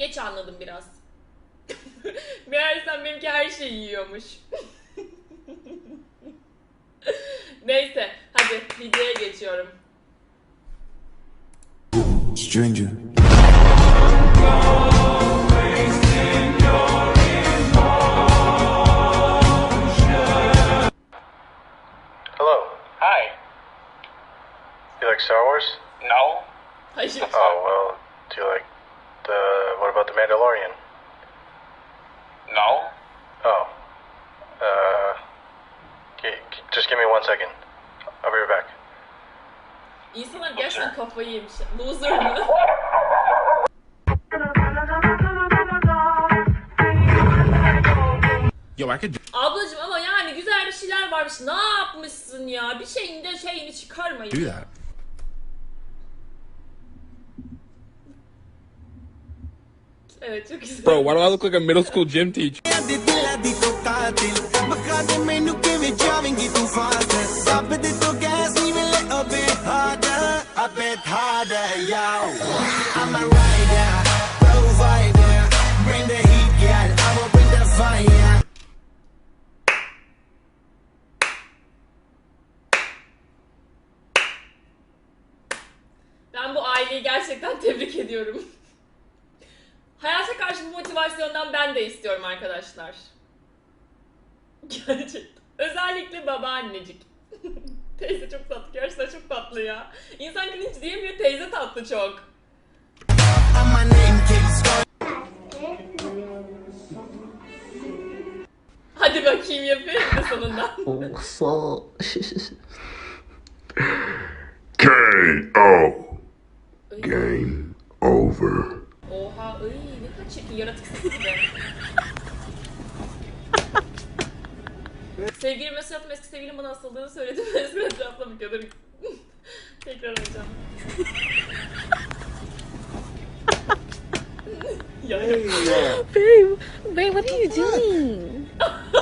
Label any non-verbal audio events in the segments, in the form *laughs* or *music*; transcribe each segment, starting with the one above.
Geç anladım biraz. *laughs* Meğersem benimki her şeyi yiyormuş. *laughs* Neyse hadi videoya geçiyorum. Stranger. Hello. Hi. You like Star Wars? No. Hayır. Oh well. Do you like the? What about the Mandalorian? No. Oh. Uh. just give me one second. I'll be right back. İnsanlar gerçekten kafayı yemiş. Loser mı? Yo, I could Ablacım ama yani güzel bir şeyler varmış. Ne yapmışsın ya? Bir şeyin de şeyini çıkarmayın. do that. Bro, why do I look like a middle school gym teacher? Gerçekten tebrik ediyorum. Hayata karşı bu motivasyondan ben de istiyorum arkadaşlar. Gerçekten. Özellikle babaannecik. *laughs* teyze çok tatlı. Gerçekten çok tatlı ya. İnsan hiç diyemiyor teyze tatlı çok. Hadi bakayım yapıyorum da sonunda. *laughs* KO. Game over. Oha ıy ne kadar çirkin yaratıksız gibi. Sevgilim mesaj attım eski sevgilim bana asıldığını söyledi. Eski etrafına bakıyordur. Tekrar arayacağım. ya, Babe, babe, what are you doing?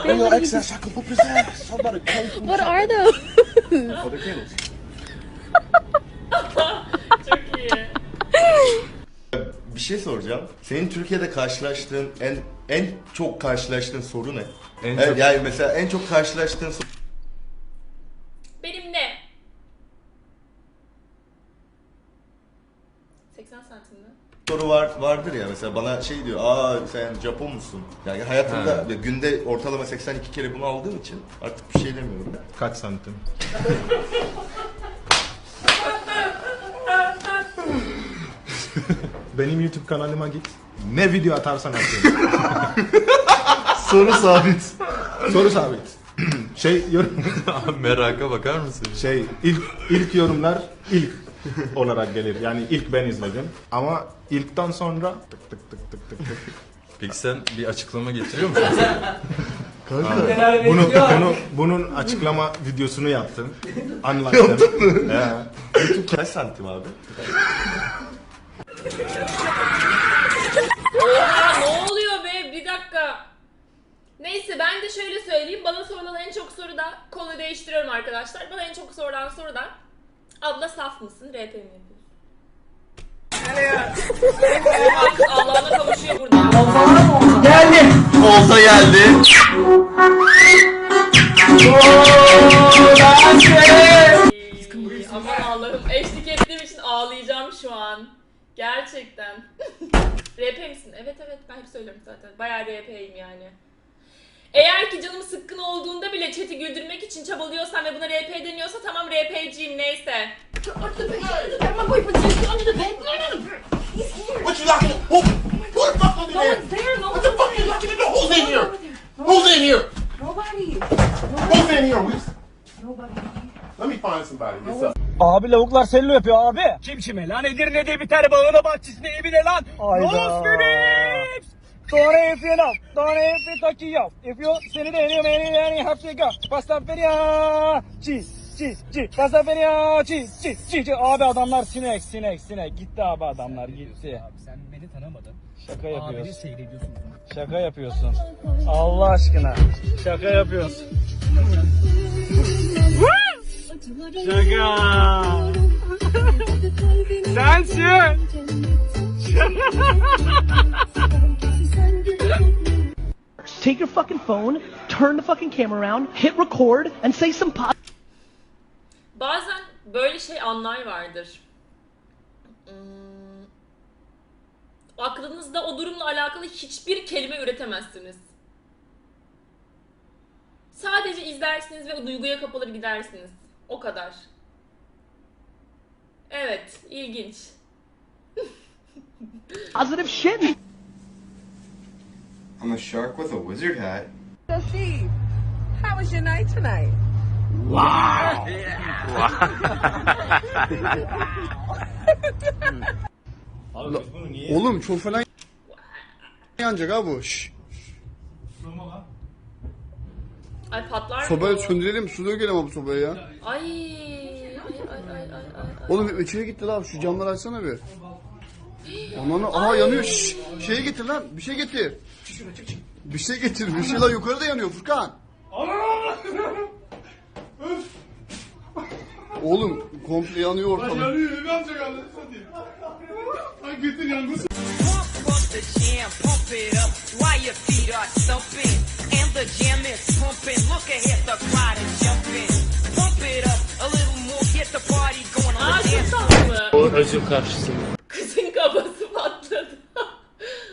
Bring your ex ass, I can whoop his ass. How about a kung fu What are those? Oh, they're candles. çok iyi. Bir şey soracağım. Senin Türkiye'de karşılaştığın en en çok karşılaştığın soru ne? evet, yani mesela en çok karşılaştığın soru Benim ne? 80 santim mi? soru var vardır ya mesela bana şey diyor aa sen Japon musun? Yani hayatımda ya günde ortalama 82 kere bunu aldığım için artık bir şey demiyorum. Kaç santim? *laughs* Benim YouTube kanalıma git. Ne video atarsan atıyorum. *laughs* Soru sabit. Soru sabit. *clears throat* şey yorum *laughs* Meraka bakar mısın? şey ilk ilk yorumlar ilk olarak gelir. Yani ilk ben izledim. Ama ilkten sonra tık tık tık tık tık tık. Peki sen bir açıklama getiriyor musun? *laughs* Bunu, bunu, bunun açıklama videosunu yaptım. Anlattım. Yaptın mı? YouTube kaç santim abi? Oha ne oluyor be? Bir dakika. Neyse ben de şöyle söyleyeyim. Bana sorulan en çok soru da konu değiştiriyorum arkadaşlar. Bana en çok sorulan soru da abla saf mısın? RP mi yapıyorsun? Allah'ına kavuşuyor burada. Olta geldi. Aman Allah'ım eşlik ettiğim için ağlayacağım. Gerçekten. *laughs* RP misin? Evet evet ben hep söylüyorum zaten. Bayağı RP'yim yani. Eğer ki canım sıkkın olduğunda bile chat'i güldürmek için çabalıyorsan ve buna RP deniyorsa tamam RP'ciyim neyse. What you locking? Who? Who the fuck in there? What the fuck you locking in there? Who's in here? Who's in here? Nobody. Who's in here? We- Let me find somebody. What's up? Abi lavuklar sello yapıyor abi. Kim kime lan Edirne'de biter bağına bahçesinde evine lan. Hayda. Sonra if you know, sonra if you talk you, if you seni de eniyor beni yani hapse go. Pasta feria, cheese, cheese, cheese, pasta feria, cheese, cheese, cheese. Abi adamlar sinek, sinek, sinek. Gitti abi adamlar gitti. Abi sen beni tanımadın. Şaka yapıyorsun. seyrediyorsun. Şaka yapıyorsun. Allah aşkına. Şaka yapıyorsun. Şaka. Sensin. *laughs* take your fucking phone, turn the fucking camera around, hit record, and say some positive Bazen böyle şey anlar vardır. Hmm. Aklınızda o durumla alakalı hiçbir kelime üretemezsiniz. Sadece izlersiniz ve o duyguya kapılır gidersiniz. O kadar. Evet, ilginç. *laughs* shit. I'm a shark with a wizard hat. So Steve, how was your night tonight? Oğlum çok falan yanacak ha bu. Şşş. Ay patlar mı? Sobayı söndürelim su dökelim abi sobaya ya. Ay, ay, ay, ay, ay, ay. Oğlum içeri gitti lan şu camları açsana bir. Aman aha yanıyor. Şşş. Şeyi getir lan bir şey getir. Bir şey getir bir şey lan yukarıda yanıyor Furkan. Oğlum komple yanıyor ortalık. Pump the jam, pump it up while your feet are stumping. And the jam is pumping. Look ahead, the crowd is jumping. Pump it up a little more, get the party going on Aa çok dance tatlı. O özür karşısında. Kızın kafası patladı. *laughs*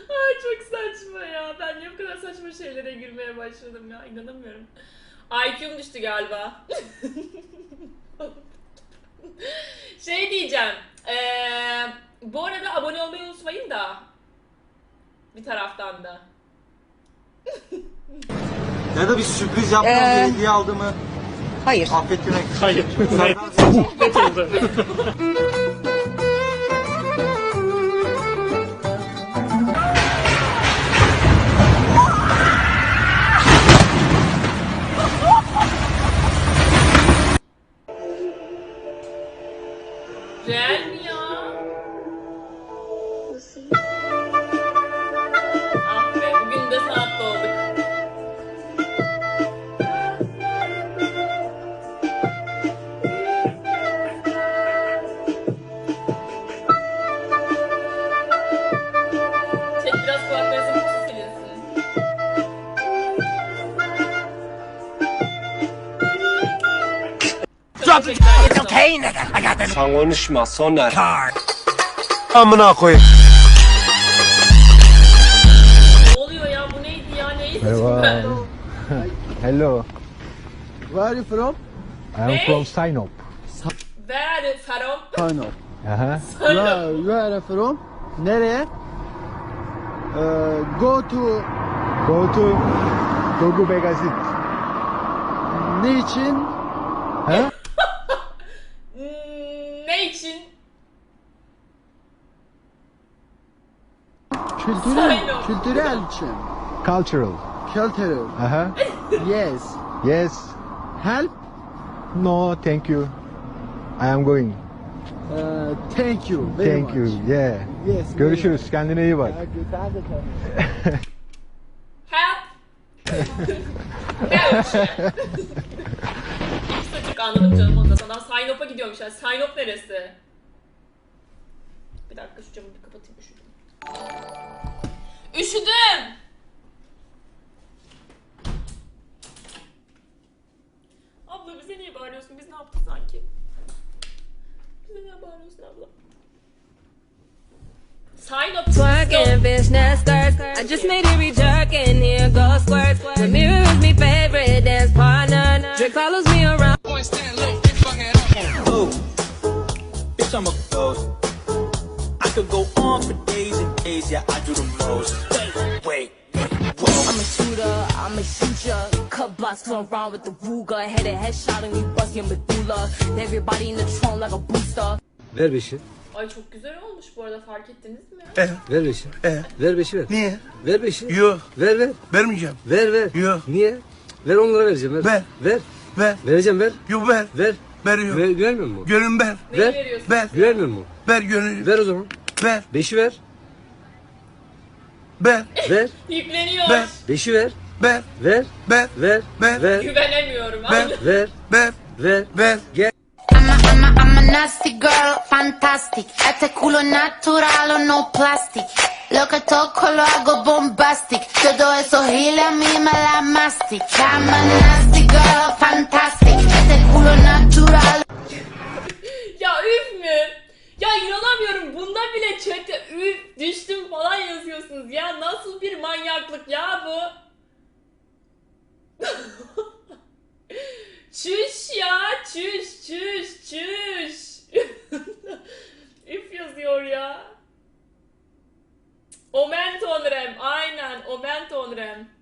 Ay çok saçma ya. Ben niye bu kadar saçma şeylere gülmeye başladım ya? İnanamıyorum. IQ'm düştü galiba. *laughs* şey diyeceğim. Eee bu arada abone olmayı unutmayın da. Bir taraftan da. Ya da bir sürpriz yaptım, bir hediye aldığımı Hayır. affettirmek. Hayır. Net oldu. *laughs* it's okay. Sen konuşma, Soner. Amına koyayım. Ne oluyor ya bu neydi ya seçtim ben? *laughs* Hello, Where are you from? I am from Sinop. Ver Sarom. Kano. Aha. Sarom. Where are you from? Nereye? Ee, go to Go to Gogu Begazit. ne için? Hmm, Ne için? Kültürel, kültürel için. Cultural. Cultural. Aha. Yes. Yes. Help. No, thank you. I am going. Ee, thank you very Thank much. you. Yeah. Yes. Görüşürüz. Kendine iyi bak. Çocuk anladım canım ondan sonra. Sinop'a gidiyormuş ya. Sinop neresi? Bir dakika şu camı bir kapatayım üşüdüm. Üşüdüm. Abla bize niye bağırıyorsun? Biz ne yaptık sanki? Bize niye bağırıyorsun abla? Sinop Twerking, fishnet skirts. I just made it be jerking. Here go squirts. The mirror is me favorite dance partner. Drake follows me around. Oh, bitch, I'm a ghost. I could go on for days yeah, I do the most. Wait, wait, whoa. I'm a shooter, I'm a shooter. Cut blocks come around with the Ruger. Head a headshot and you bust your medulla. Everybody in the trunk like a booster. Ver beşi. Ay çok güzel olmuş bu arada fark ettiniz mi? Ver beşi. Ver beşi ver. Niye? Ver beşi. Yok. Ver ver. Vermeyeceğim. Ver ver. Yok. Niye? Ver 10 lira vereceğim. Ver. Ver. Ver. Ver. Vereceğim ver. Yok ver. Ver. Veriyor. Ver güvenmiyor musun? Gönül ver. Neyi Ver. veriyorsun? Ver. Güvenmiyor musun? Ver gönül. Ver o zaman. Ver. Beşi ver. Ver. Ver. *laughs* Yükleniyor. Ver. Beşi ver. Ver. Ver. Ver. Ver. Ver. Ver. Güvenemiyorum. Ver. Ver. Ver. Ver. Ver. Gel. I'm a, I'm a, I'm a nasty girl, fantastic. Este culo natural o no plastic. Lo que toco lo hago bombastic. Todo eso giles a mí me la mastic. I'm a nasty Londra.